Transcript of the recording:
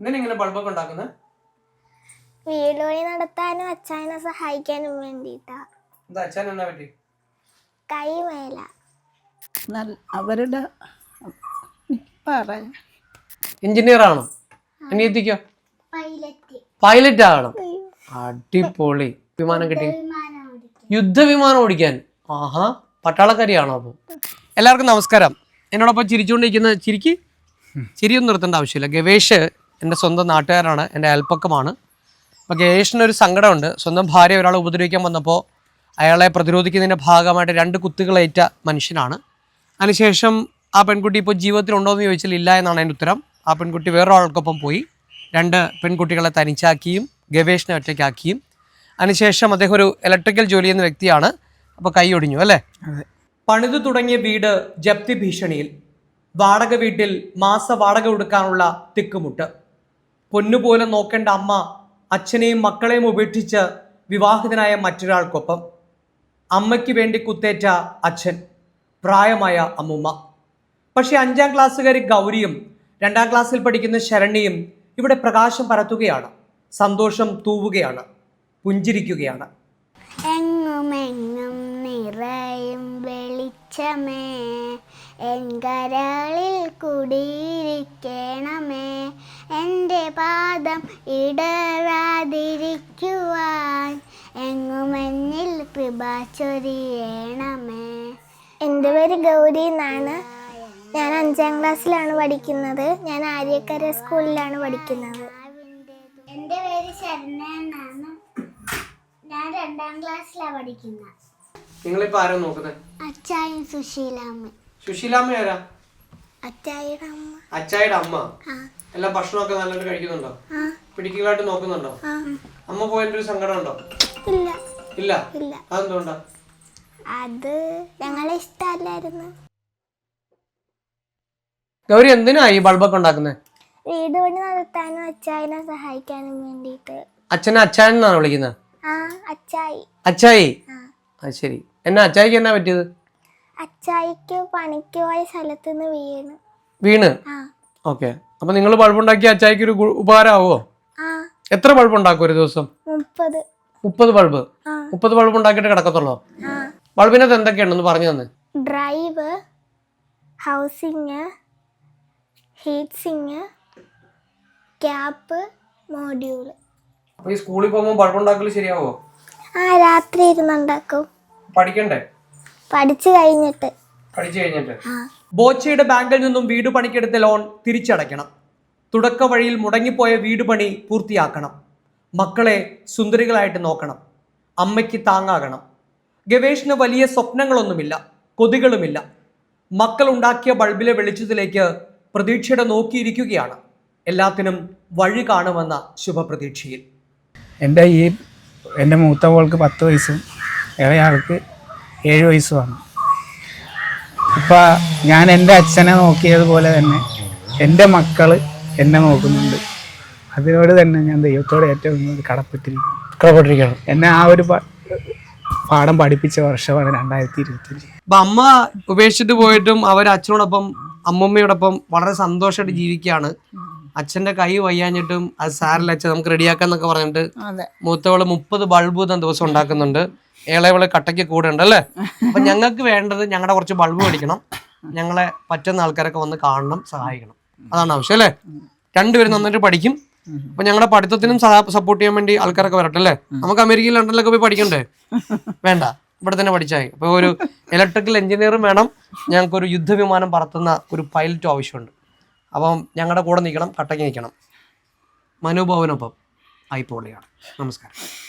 എന്തിനാ ഇങ്ങനെ ബൾബൊക്കെ ഉണ്ടാക്കുന്നത് വീട് നടത്താനും അച്ഛനെ സഹായിക്കാനും വേണ്ടിട്ടാ. എന്താ അച്ഛൻ എന്നാ പറ്റി? കൈ മേല നല്ല അവരുടെ പറയാം. എഞ്ചിനീയർ ആണോ? അനിയത്തിക്കോ പൈലറ്റ്. പൈലറ്റ് ആകണം. അടിപൊളി. വിമാനം കിട്ടി. യുദ്ധവിമാനം ഓടിക്കാൻ. ആഹാ പട്ടാളക്കാരിയാണോ അപ്പോൾ എല്ലാവർക്കും നമസ്കാരം. എന്നോടൊപ്പം ചിരിച്ചുകൊണ്ടിരിക്കുന്ന ചിരിക്ക് ചിരിയൊന്നും നിർത്തേണ്ട ആവശ്യമില്ല. ഗവേഷ് എന്റെ സ്വന്തം നാട്ടുകാരാണ് എന്റെ അയൽപ്പക്കമാണ് അപ്പോൾ ഗവേഷിന് ഒരു സങ്കടമുണ്ട്. സ്വന്തം ഭാര്യ ഒരാളെ ഉപദ്രവിക്കാൻ വന്നപ്പോൾ അയാളെ പ്രതിരോധിക്കുന്നതിന്റെ ഭാഗമായിട്ട് രണ്ട് കുത്തുകളേറ്റ മനുഷ്യനാണ്. അതിനുശേഷം ആ പെൺകുട്ടി ഇപ്പോൾ ജീവിതത്തിലുണ്ടോ എന്ന് ചോദിച്ചാൽ ഇല്ല എന്നാണ് എന്റെ ഉത്തരം. ആ പെൺകുട്ടി വേറൊരാൾക്കൊപ്പം പോയി. രണ്ട് പെൺകുട്ടികളെ തനിച്ചാക്കിയും ഗവേഷണ ഒറ്റയ്ക്കാക്കിയും. അതിനുശേഷം അദ്ദേഹം ഒരു ഇലക്ട്രിക്കൽ ജോലി ചെയ്യുന്ന വ്യക്തിയാണ്. അപ്പോൾ കൈ ഒടിഞ്ഞു അല്ലേ? പണിതു തുടങ്ങിയ വീട് ജപ്തി ഭീഷണിയിൽ. വാടക വീട്ടിൽ മാസ വാടക കൊടുക്കാനുള്ള തിക്കുമുട്ട്. പൊന്നുപോലെ നോക്കേണ്ട അമ്മ അച്ഛനെയും മക്കളെയും ഉപേക്ഷിച്ച് വിവാഹിതനായ മറ്റൊരാൾക്കൊപ്പം അമ്മയ്ക്ക് വേണ്ടി കുത്തേറ്റ അച്ഛൻ പ്രായമായ അമ്മുമ്മ. പക്ഷേ അഞ്ചാം ക്ലാസ്സുകാരി ഗൗരിയും രണ്ടാം ക്ലാസ്സിൽ പഠിക്കുന്ന ശരണ്യയും ഇവിടെ പ്രകാശം പരത്തുകയാണ് സന്തോഷം തൂവുകയാണ് പുഞ്ചിരിക്കുകയാണ്. എങ്ങുമെങ്ങും നിറയും കുടിയിരിക്കണമേ എന്റെ പാദം ഇടറാതിരിക്കുവാൻ എങ്ങുമെന്നിൽ കൃപ ചൊരിയണമേ. എന്റെ പേര് ഗൗരി എന്നാണ്. ഞാൻ അഞ്ചാം ക്ലാസ്സിലാണ് പഠിക്കുന്നത്. ഞാൻ ആര്യക്കര സ്കൂളിലാണ് പഠിക്കുന്നത്. എന്റെ പേര് ശരണ എന്നാണ്. ഞാൻ രണ്ടാം ക്ലാസ്സിലാണ് പഠിക്കുന്നത്. നിങ്ങളിപ്പോൾ ആരാ നോക്കുന്നത്? അച്ചായും സുശീലാമ്മ. സുശീലാമ്മ ആരാ? അച്ചായിയുടെ അമ്മ. അച്ചായുടെ അമ്മ. ആ. എല്ലാ ഭക്ഷണമൊക്കെ നല്ലതായിട്ട് കഴിക്കുന്നുണ്ടോ? പിടിക്കലായിട്ട് നോക്കുന്നുണ്ടോ? അമ്മ പോയതിന്റെ ഒരു സങ്കടം ഉണ്ടോ ഇല്ല? അതെന്തുകൊണ്ടാ? അത് ഞങ്ങളെ ഇഷ്ടമല്ലായിരുന്നു. ഗൗരി എന്തിനാ ഈ ബൾബൊക്കെ ഉണ്ടാക്കുന്നത് വീട് പണി നടത്താനും അച്ചായനെ സഹായിക്കാനും വേണ്ടിയിട്ട്. അച്ഛനെ അച്ചായൻ എന്നാണ് വിളിക്കുന്നത്? ആ അച്ചായി. അച്ചായി? അത് ശരി. എന്നാ അച്ചായിക്ക് എന്നാ പറ്റിയത്? അച്ചായിക്ക് പണിക്ക് പോയ സ്ഥലത്ത് നിന്ന് വീണ്? വീണ് ഓക്കെ. അപ്പൊ നിങ്ങൾ ബൾബുണ്ടാക്കി അച്ചായിക്ക് ഒരു ഉപകാരമാവോ? എത്ര ബൾബ് ഉണ്ടാക്കും ഒരു ദിവസം? മുപ്പത്. ബൾബ് മുപ്പത് ബൾബ് ഉണ്ടാക്കിയിട്ട് കിടക്കത്തുള്ളോ ബൾബിനകത്ത് എന്തൊക്കെയുണ്ടെന്ന് പറഞ്ഞു തന്നെ. Drive housing heatsink cap module അപ്പൊ ഈ സ്കൂളിൽ പോകുമ്പോൾ ബൾബ് ഉണ്ടാക്കൽ ശരിയാവോ? ആ രാത്രി ഇരുന്നുണ്ടാക്കും. പഠിക്കണ്ടേ? പഠിച്ചു കഴിഞ്ഞിട്ട്. പഠിച്ചു കഴിഞ്ഞിട്ട്. ആ. ബോച്ചയുടെ ബാങ്കിൽ നിന്നും വീട് പണിക്കെടുത്ത ലോൺ തിരിച്ചടയ്ക്കണം. തുടക്ക വഴിയിൽ മുടങ്ങിപ്പോയ വീട് പണി പൂർത്തിയാക്കണം. മക്കളെ സുന്ദരികളായിട്ട് നോക്കണം. അമ്മയ്ക്ക് താങ്ങാകണം. ഗവേഷണ വലിയ സ്വപ്നങ്ങളൊന്നുമില്ല. കൊതികളുമില്ല. മക്കൾ ഉണ്ടാക്കിയ ബൾബിലെ വെളിച്ചത്തിലേക്ക് പ്രതീക്ഷയുടെ നോക്കിയിരിക്കുകയാണ്. എല്ലാത്തിനും വഴി കാണുമെന്ന ശുഭപ്രതീക്ഷയിൽ. എന്റെ ഈ എന്റെ മൂത്ത മോൾക്ക് പത്ത് വയസ്സും ഇളയാൾക്ക് ഏഴ് വയസ്സുമാണ്. ഇപ്പം ഞാൻ എന്റെ അച്ഛനെ നോക്കിയതുപോലെ തന്നെ എന്റെ മക്കൾ എന്നെ നോക്കുന്നുണ്ട്. അതിനോട് തന്നെ ഞാൻ ദൈവത്തോട് ഏറ്റവും കടപ്പെട്ടിരിക്കും കടപ്പെട്ടിരിക്കുന്നു. കടപ്പെട്ടിരിക്കണം എന്നെ ആ ഒരു പാഠം പഠിപ്പിച്ച വർഷമാണ് രണ്ടായിരത്തി ഇരുപത്തി അമ്മ ഉപേക്ഷിച്ചിട്ട് പോയിട്ടും അവർ അച്ഛനോടൊപ്പം അമ്മമ്മയോടൊപ്പം വളരെ സന്തോഷമായിട്ട് ജീവിക്കുകയാണ്. അച്ഛന്റെ കൈ വയ്യാഞ്ഞിട്ടും അത് സാറില്ല അച്ഛൻ നമുക്ക് റെഡിയാക്കാം എന്നൊക്കെ പറഞ്ഞിട്ട് മൂത്തവൾ മുപ്പത് ബൾബ് തന്നെ ദിവസം ഉണ്ടാക്കുന്നുണ്ട്. ഇളയവൾ കട്ടയ്ക്ക് കൂടെ ഉണ്ട് അല്ലേ? അപ്പൊ ഞങ്ങൾക്ക് വേണ്ടത് ഞങ്ങളുടെ കുറച്ച് ബൾബ് മേടിക്കണം. ഞങ്ങളെ പറ്റുന്ന ആൾക്കാരൊക്കെ വന്ന് കാണണം സഹായിക്കണം. അതാണ് ആവശ്യം അല്ലേ? രണ്ടുപേരും നന്നായിട്ട് പഠിക്കും. അപ്പൊ ഞങ്ങളുടെ പഠിത്തത്തിനും സപ്പോർട്ട് ചെയ്യാൻ വേണ്ടി ആൾക്കാരൊക്കെ വരട്ടെ അല്ലേ? നമുക്ക് അമേരിക്കയിൽ ലണ്ടനിലൊക്കെ പോയി പഠിക്കണ്ടേ? വേണ്ട. ഇവിടെ തന്നെ പഠിച്ചായി. അപ്പൊ ഒരു ഇലക്ട്രിക്കൽ എഞ്ചിനീയറും വേണം. ഞങ്ങൾക്ക് ഒരു യുദ്ധവിമാനം പറത്തുന്ന ഒരു പൈലറ്റും ആവശ്യമുണ്ട്. അപ്പം ഞങ്ങളുടെ കൂടെ നിൽക്കണം കട്ടയ്ക്ക് നിൽക്കണം മനുഭവനൊപ്പം ആയിപ്പോളിയാണ്. നമസ്കാരം.